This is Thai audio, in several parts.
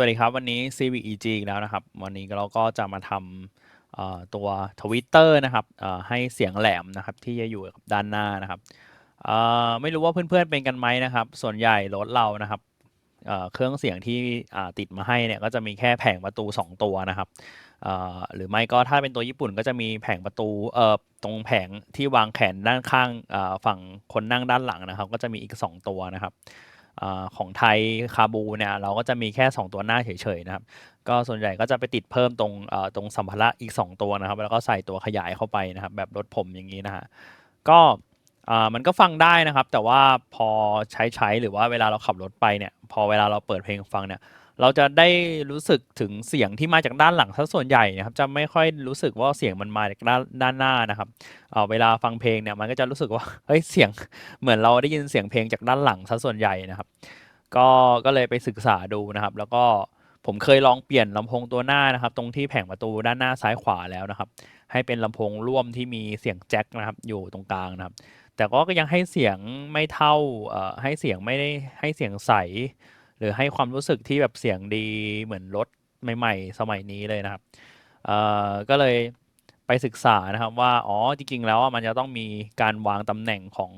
วัสดีครับ วันนี้ CVEG อีกแล้วนะครับ วันนี้เราก็จะมาทำตัวทวิตเตอร์นะครับให้เสียงแหลมนะครับที่จะอยู่กับด้านหน้านะครับไม่รู้ว่าเพื่อนๆเป็นกันไหมนะครับ ส่วนใหญ่รถเรานะครับเครื่องเสียงที่ติดมาให้เนี่ยก็จะมีแค่แผงประตู 2 ตัวนะครับหรือไม่ก็ถ้าเป็นตัวญี่ปุ่นก็จะมีแผงประตูเตรงแผงที่วางแขนด้านข้างฝั่งคนนั่งด้านหลังนะครับ ก็จะมีอีก 2 ตัวนะครับ อาของไทยคาบูเนี่ยเราก็จะมีแค่ 2 ตัวหน้าเฉยๆนะครับ ก็ส่วนใหญ่ก็จะไปติดเพิ่มตรงเอ่อตรงสัมภาระอีก 2 ตัวนะครับ แล้วก็ใส่ตัวขยายเข้าไปนะครับ แบบรถผมอย่างนี้นะฮะก็อ่ามันก็ฟังได้นะครับ แต่ว่าพอใช้ใช้หรือว่าเวลาเราขับรถไปเนี่ย พอเวลาเราเปิดเพลงฟังเนี่ย เราจะได้รู้สึกถึงเสียงที่มาจากด้านหลังซะส่วนใหญ่นะครับจะไม่ค่อยรู้สึกว่าเสียงมันมาจากด้านด้านหน้านะครับเเวลาฟังเพลงเนี่ยมันก็จะรู้สึกว่าเฮ้ยเสียงเหมือนเราได้ยินเสียงเพลงจากด้านหลังซะส่วนใหญ่นะครับ ก็ก็เลยไปศึกษาดูนะครับ แล้วก็ผมเคยลองเปลี่ยนลำโพงตัวหน้านะครับ ตรงที่แผงประตูด้านหน้าซ้ายขวาแล้วนะครับ ให้เป็นลำโพงร่วมที่มีเสียงแจ็คนะครับ อยู่ตรงกลางนะครับ แต่ก็ยังให้เสียงไม่เท่าให้เสียงไม่ได้ให้เสียงใส หรือให้ความรู้สึกที่แบบเสียงดีเหมือนรถใหม่ ๆ สมัยนี้เลยนะครับเอ่อก็เลยไปศึกษานะครับว่าอ๋อจริง ๆ แล้วมันจะต้องมีการวางตำแหน่งของ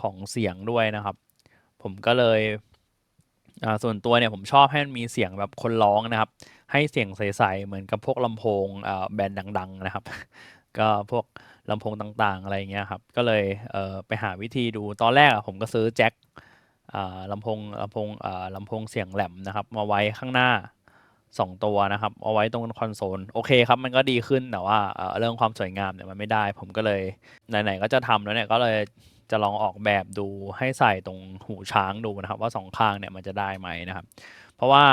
ของเสียงด้วยนะครับ ผมก็เลยส่วนตัวเนี่ยผมชอบให้มันมีเสียงแบบคนร้องนะครับ ให้เสียงใสๆเหมือนกับพวกลำโพงแบรนด์ดัง ๆ นะครับ ก็พวกลำโพงต่างๆ อะไรเงี้ยครับ ก็เลยเไปหาวิธีดูตอนแรกผมก็ซื้อแจ็ค อ่าลำโพงลำโพงอ่าลำโพงเสียงแหลมนะครับ มาไว้ข้างหน้า2ตัวนะครับ เอาไว้ตรงคอนโซลโอเคครับ มันก็ดีขึ้นแต่ว่าเอ่อเรื่องความสวยงามเนี่ยมันไม่ได้ ผมก็เลยไหนๆก็จะทำแล้วเนี่ยก็เลยจะลองออกแบบดูให้ใส่ตรงหูช้างดูนะครับ ว่าสองข้างเนี่ยมันจะได้ไหมนะครับ เพราะว่า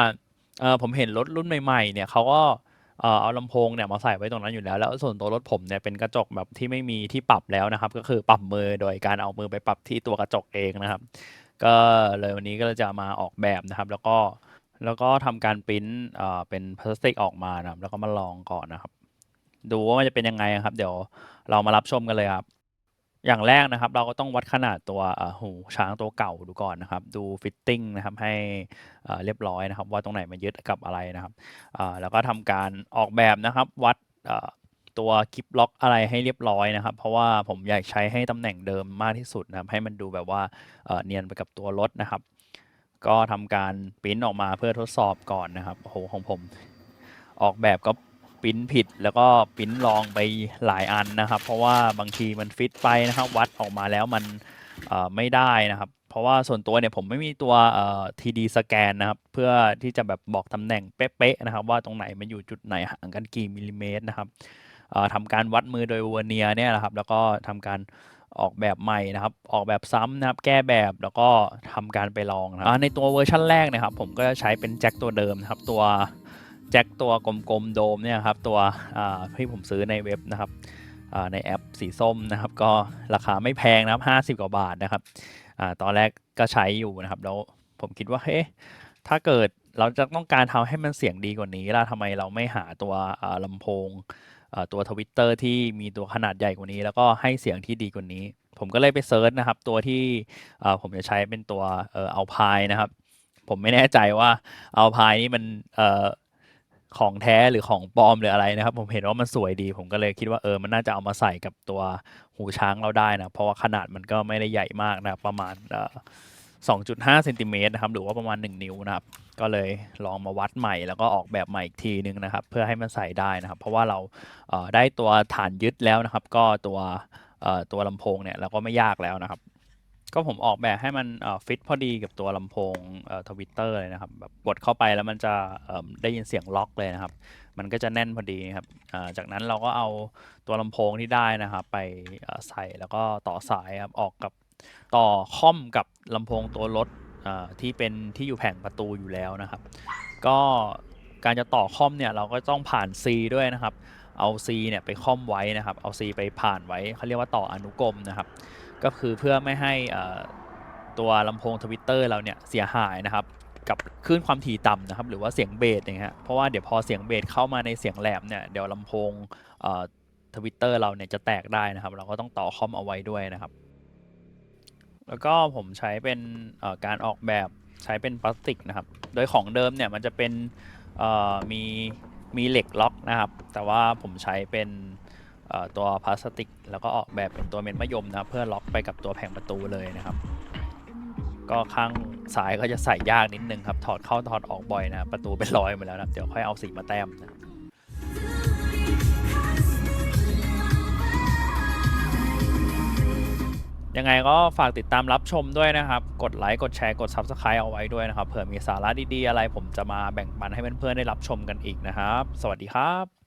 เออผมเห็นรถรุ่นใหม่ๆเนี่ยเขาก็เออเอาลำโพงเนี่ยมาใส่ไว้ตรงนั้นอยู่แล้ว แล้วส่วนตัวรถผมเนี่ยเป็นกระจกแบบที่ไม่มีที่ปรับแล้วนะครับ ก็คือปรับมือโดยการเอามือไปปรับที่ตัวกระจกเองนะครับ ก็เลยวันนี้ก็จะมาออกแบบนะครับ แล้วก็แล้วก็ทำการปริ้นเอ่อเป็นพลาสติกออกมานะครับ แล้วก็มาลองก่อนนะครับ ดูว่ามันจะเป็นยังไงครับ เดี๋ยวเรามารับชมกันเลยครับ อย่างแรกนะครับ เราก็ต้องวัดขนาดตัวหูช้างตัวเก่าดูก่อนนะครับ ดูฟิตติ้งนะครับให้เรียบร้อยนะครับ ว่าตรงไหนมันยึดกับอะไรนะครับแล้วก็ทำการออกแบบนะครับ วัด ตัวคลิปล็อกอะไรให้เรียบร้อยนะครับ เพราะว่าผมอยากใช้ให้ตำแหน่งเดิมมากที่สุดนะครับ ให้มันดูแบบว่าเเนียนไปกับตัวรถนะครับ ก็ทำการปริ้นออกมาเพื่อทดสอบก่อนนะครับโอ้โหของผม ออกแบบก็ปริ้นผิด แล้วก็ปริ้นลองไปหลายอันนะครับ เพราะว่าบางทีมันฟิตไปนะครับ วัดออกมาแล้วมันไม่ได้นะครับเพราะว่าส่วนตัวเนี่ยผมไม่มีตัวเอ่อ TD สแกนนะครับ เพื่อที่จะแบบบอกตำแหน่งเป๊ะๆนะครับ ว่าตรงไหนมันอยู่จุดไหนห่างกันกี่มิลลิเมตรนะครับ ทำการวัดมือโดยเวอร์เนียเนี่ยนะครับ แล้วก็ทำการออกแบบใหม่นะครับ ออกแบบซ้ำนะครับ แก้แบบแล้วก็ทำการไปลองนะครับในตัวเวอร์ชันแรกนะครับ ผมก็จะใช้เป็นแจ็คตัวเดิมนะครับ ตัวแจ็คตัวกลมๆโดมเนี่ยครับ ตัวที่ผมซื้อในเว็บนะครับในแอปสีส้มนะครับ ก็ราคาไม่แพงนะครับ50 กว่าบาทนะครับอตอนแรกก็ใช้อยู่นะครับ แล้วผมคิดว่าเฮ้ถ้าเกิดเราจะต้องการทำให้มันเสียงดีกว่านี้ล่ะทำไมเราไม่หาตัวอ่าลำโพง ตัวทวิตเตอร์ที่มีตัวขนาดใหญ่กว่านี้ แล้วก็ให้เสียงที่ดีกว่านี้ ผมก็เลยไปเซิร์ชนะครับ ตัวที่ผมจะใช้เป็นตัวเอาพายนะครับ ผมไม่แน่ใจว่าเอาพายนี่มันออของแท้หรือของปลอมหรืออะไรนะครับ ผมเห็นว่ามันสวยดี ผมก็เลยคิดว่าเออมันน่าจะเอามาใส่กับตัวหูช้างเราได้นะเพราะว่าขนาดมันก็ไม่ได้ใหญ่มากนะรประมาณ 2.5เซนติเมตรนะครับหรือว่าประมาณ 1 นิ้วนะครับ ก็เลยลองมาวัดใหม่แล้วก็ออกแบบใหม่อีกทีนึงนะครับ เพื่อให้มันใส่ได้นะครับ เพราะว่าเราเได้ตัวฐานยึดแล้วนะครับ ก็ตัวตัวลำโพงเนี่ยเราก็ไม่ยากแล้วนะครับ ก็ผมออกแบบให้มันฟิตพอดีกับตัวลำโพงทวิตเตอร์เลยนะครับแบบกดเข้าไปแล้วมันจะได้ยินเสียงล็อกเลยนะครับ มันก็จะแน่นพอดีครับจากนั้นเราก็เอาตัวลำโพงที่ได้นะครับ ไปใส่แล้วก็ต่อสายครับออกกับ ต่อค่อมกับลำโพงตัวรถที่เป็นที่อยู่แผงประตูอยู่แล้วนะครับ ก็การจะต่อค่อมเนี่ยเราก็ต้องผ่าน C ด้วยนะครับ เอา C เนี่ยไปค่อมไว้นะครับ เอา C ไปผ่านไว้เขาเรียกว่าต่ออนุกรมนะครับ ก็คือเพื่อไม่ให้ตัวลำโพงทวิตเตอร์เราเนี่ยเสียหายนะครับ กับคลื่นความถี่ต่ำนะครับ หรือว่าเสียงเบสอย่างเงี้ยเพราะว่าเดี๋ยวพอเสียงเบสเข้ามาในเสียงแหลมเนี่ยเดี๋ยวลำโพงทวิตเตอร์เราเนี่ยจะแตกได้นะครับ เราก็ต้องต่อคอมเอาไว้ด้วยนะครับ แล้วก็ผมใช้เป็นการออกแบบใช้เป็นพลาสติกนะครับ โดยของเดิมเนี่ยมันจะเป็นมีมีเหล็กล็อกนะครับ แต่ว่าผมใช้เป็นตัวพลาสติก แล้วก็ออกแบบเป็นตัวเม็ดมะยมนะเพื่อล็อกไปกับตัวแผงประตูเลยนะครับ ก็ข้างซ้ายก็จะใส่ยากนิดนึงครับ ถอดเข้าถอดออกบ่อยนะ ประตูเป็นรอยหมดแล้วนะ เดี๋ยวค่อยเอาสีมาแต้มนะ ยังไงก็ฝากติดตามรับชมด้วยนะครับ กดไลค์กดแชร์กด Subscribe เอาไว้ด้วยนะครับเผื่อมีสาระดีๆอะไรผมจะมาแบ่งปันให้เพื่อนๆได้รับชมกันอีกนะครับ สวัสดีครับ